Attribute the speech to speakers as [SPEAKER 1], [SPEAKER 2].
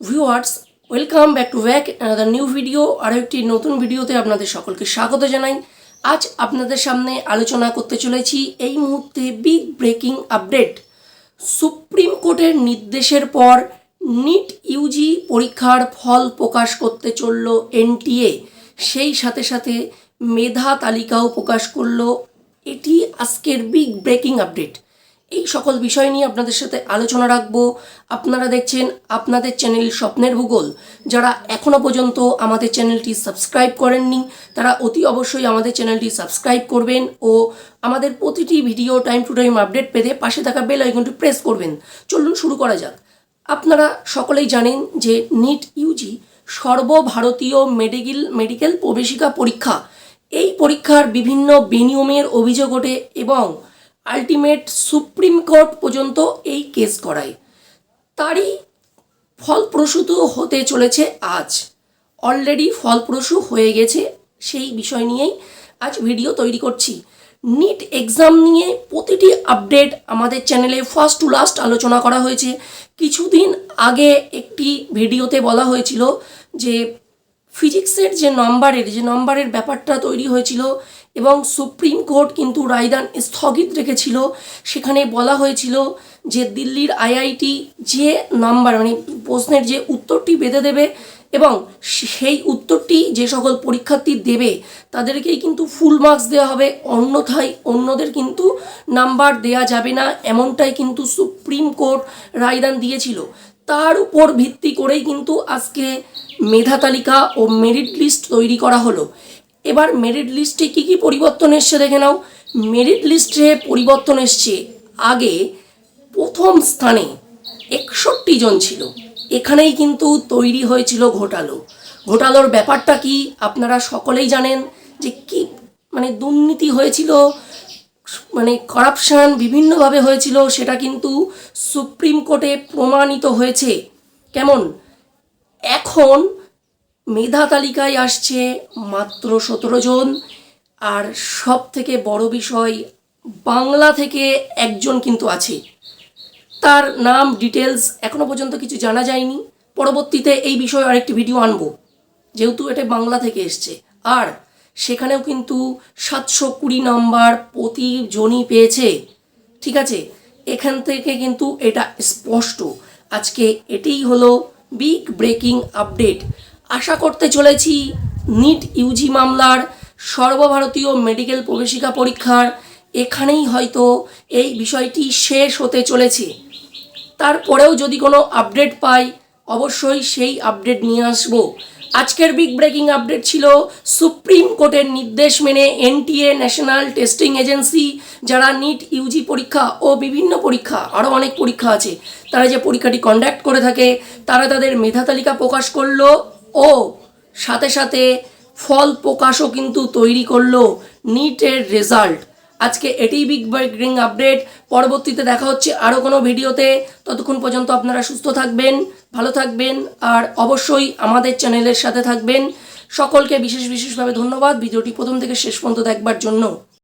[SPEAKER 1] Viewers, welcome back to back the new video আরও একটি নতুন ভিডিওতে আপনাদের সকলকে স্বাগত জানাই। আজ আপনাদের সামনে আলোচনা করতে চলেছি এই মুহূর্তে বিগ ব্রেকিং আপডেট সুপ্রিম কোর্টের নির্দেশের পর নিট ইউজি পরীক্ষার ফল প্রকাশ করতে চলল এনটিএ সেই সাথে সাথে মেধা তালিকাও প্রকাশ করল। এটি আজকের বিগ ব্রেকিং আপডেট এই সকল বিষয় নিয়ে আপনাদের সাথে আলোচনা রাখব। আপনারা দেখছেন আপনাদের চ্যানেল স্বপ্নের ভূগোল। যারা এখনও পর্যন্ত আমাদের চ্যানেলটি সাবস্ক্রাইব করেননি, তারা অতি অবশ্যই আমাদের চ্যানেলটি সাবস্ক্রাইব করবেন ও আমাদের প্রতিটি video time to time update পেতে পাশে থাকা বেল আইকনটি প্রেস করবেন। চলুন শুরু করা যাক। আপনারা সকলেই জানেন যে নিট ইউজি সর্বভারতীয় মেডিকেল মেডিকেল প্রবেশিকা পরীক্ষা। এই পরীক্ষার বিভিন্ন বিনিয়মের অভিযোগ ওঠে এবং আলটিমেট সুপ্রিম কোর্ট পর্যন্ত এই কেস করায়। তারই ফলপ্রসূত হতে চলেছে আজ। অলরেডি ফলপ্রসূ হয়ে গেছে সেই বিষয় নিয়েই আজ ভিডিও তৈরি করছি। নিট এক্সাম নিয়ে প্রতিটি আপডেট আমাদের চ্যানেলে ফার্স্ট টু লাস্ট আলোচনা করা হয়েছে। কিছুদিন আগে একটি ভিডিওতে বলা হয়েছিল যে ফিজিক্সের যে নম্বরের যে নম্বরের ব্যাপারটা তৈরি হয়েছিল এবং সুপ্রিম কোর্ট কিন্তু রায়দান স্থগিত রেখেছিল। সেখানে বলা হয়েছিল যে দিল্লির আইআইটি যে নাম্বার মানে প্রশ্নের যে উত্তরটি বেঁধে দেবে এবং সেই উত্তরটি যে সকল পরীক্ষার্থী দেবে, তাদেরকেই কিন্তু ফুল মার্কস দেওয়া হবে। অন্যথায় অন্যদের কিন্তু নাম্বার দেয়া যাবে না, এমনটাই কিন্তু সুপ্রিম কোর্ট রায়দান দিয়েছিল। তার উপর ভিত্তি করেই কিন্তু আজকে মেধা তালিকা ও মেরিট লিস্ট তৈরি করা হলো। এবার মেরিট লিস্টে কী কী পরিবর্তন এসছে দেখে নাও। মেরিট লিস্টে পরিবর্তন এসছে আগে প্রথম স্থানে একষট্টি জন ছিল। এখানেই কিন্তু তৈরি হয়েছিল ঘোটালো। ঘোটালোর ব্যাপারটা কি আপনারা সকলেই জানেন যে কি মানে দুর্নীতি হয়েছিল মানে করাপশান বিভিন্নভাবে হয়েছিল, সেটা কিন্তু সুপ্রিম কোর্টে প্রমাণিত হয়েছে। কেমন? এখন মেধা তালিকায় আসছে মাত্র সতেরো জন। আর সব থেকে বড় বিষয়, বাংলা থেকে একজন কিন্তু আছে। তার নাম ডিটেলস এখনও পর্যন্ত কিছু জানা যায়নি। পরবর্তীতে এই বিষয়ে আরেকটি ভিডিও আনব। যেহেতু এটা বাংলা থেকে এসছে। আর সেখানেও কিন্তু সাতশো কুড়ি নাম্বার প্রতিজনই পেয়েছে। ঠিক আছে? এখান থেকে কিন্তু এটা স্পষ্ট। আজকে এটাই হলো বিগ ব্রেকিং আপডেট। আশা করতে চলেছি নিট ইউজি মামলার সর্বভারতীয় মেডিকেল প্রবেশিকা পরীক্ষার এখানেই হয়তো এই বিষয়টি শেষ হতে চলেছে। তারপরেও যদি কোনো আপডেট পাই, অবশ্যই সেই আপডেট নিয়ে আসব। আজকের বিগ ব্রেকিং আপডেট ছিল সুপ্রিম কোর্টের নির্দেশ মেনে এনটিএ ন্যাশনাল টেস্টিং এজেন্সি, যারা নিট ইউজি পরীক্ষা ও বিভিন্ন পরীক্ষা, আরও অনেক পরীক্ষা আছে, তারা যে পরীক্ষাটি কন্ডাক্ট করে থাকে, তারা তাদের মেধা তালিকা প্রকাশ করল। ও, সাথে সাথে ফল প্রকাশও কিন্তু তৈরি করল নিটের রেজাল্ট। আজকে এটি বিগ ব্রেকিং আপডেট পরবর্তীতে দেখা হচ্ছে আরও কোনো ভিডিওতে। ততক্ষণ পর্যন্ত আপনারা সুস্থ থাকবেন, ভালো থাকবেন, আর অবশ্যই আমাদের চ্যানেলের সাথে থাকবেন। সকলকে বিশেষ বিশেষভাবে ধন্যবাদ। ভিডিওটি প্রথম থেকে শেষ পর্যন্ত দেখবার জন্য।